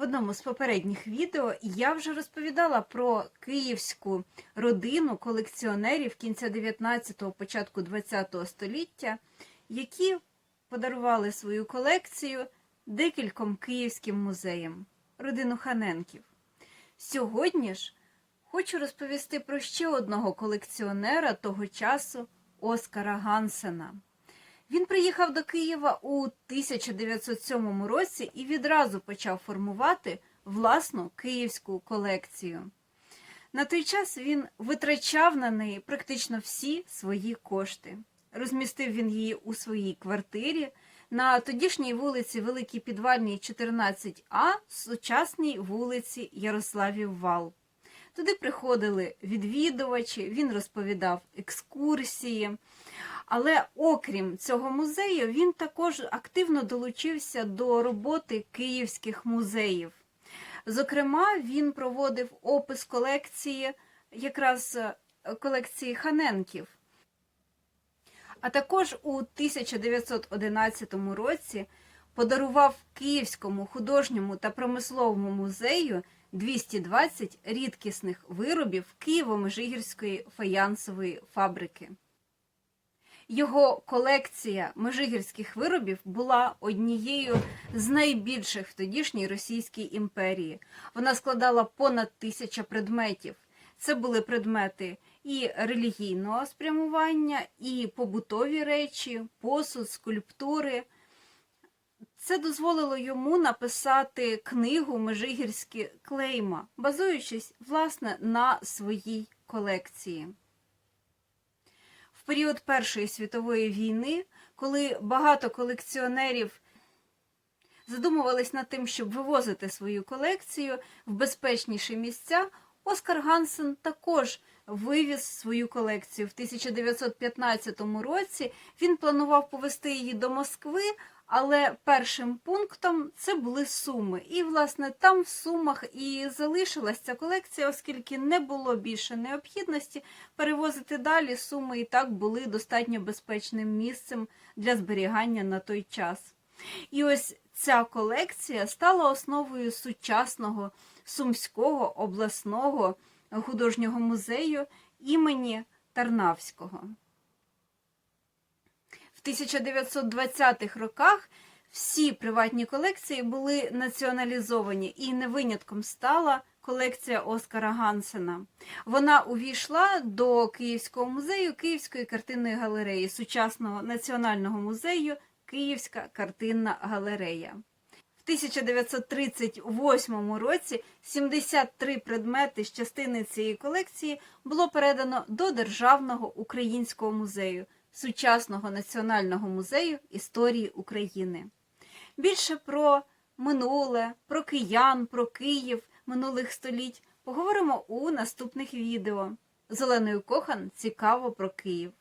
В одному з попередніх відео я вже розповідала про київську родину колекціонерів кінця 19-го, початку 20-го століття, які подарували свою колекцію декільком київським музеям, родину Ханенків. Сьогодні ж хочу розповісти про ще одного колекціонера того часу Оскара Гансена. Він приїхав до Києва у 1907 році і відразу почав формувати власну київську колекцію. На той час він витрачав на неї практично всі свої кошти. Розмістив він її у своїй квартирі на тодішній вулиці Великій Підвальній, 14А, сучасній вулиці Ярославів Вал. Туди приходили відвідувачі, він розповідав екскурсії. Але окрім цього музею, він також активно долучився до роботи київських музеїв. Зокрема, він проводив опис колекції, якраз е, колекції Ханенків. А також у 1911 році подарував Київському художньому та промисловому музею 220 рідкісних виробів Києво-Межигірської фаянсової фабрики. Його колекція межигірських виробів була однією з найбільших в тодішній Російській імперії. Вона складала понад тисяча предметів. Це були предмети і релігійного спрямування, і побутові речі, посуд, скульптури. Це дозволило йому написати книгу Межигірські клейма, базуючись власне на своїй колекції. Період Першої світової війни, коли багато колекціонерів задумувались над тим, щоб вивозити свою колекцію в безпечніші місця, Оскар Гансен також вивіз свою колекцію. В 1915 році він планував повезти її до Москви, але першим пунктом це були суми. І, власне, там в сумах і залишилась ця колекція, оскільки не було більше необхідності перевозити далі. Суми і так були достатньо безпечним місцем для зберігання на той час. І ось ця колекція стала основою сучасного Сумського обласного художнього музею імені Тарнавського. В 1920-х роках всі приватні колекції були націоналізовані, і не винятком стала колекція Оскара Гансена. Вона увійшла до Київського музею Київської картинної галереї, сучасного національного музею Київська картинна галерея. В 1938 році 73 предмети з частини цієї колекції було передано до Державного українського музею, сучасного національного музею історії України. Більше про минуле, про киян, про Київ минулих століть поговоримо у наступних відео. З Оленою Кохан цікаво про Київ.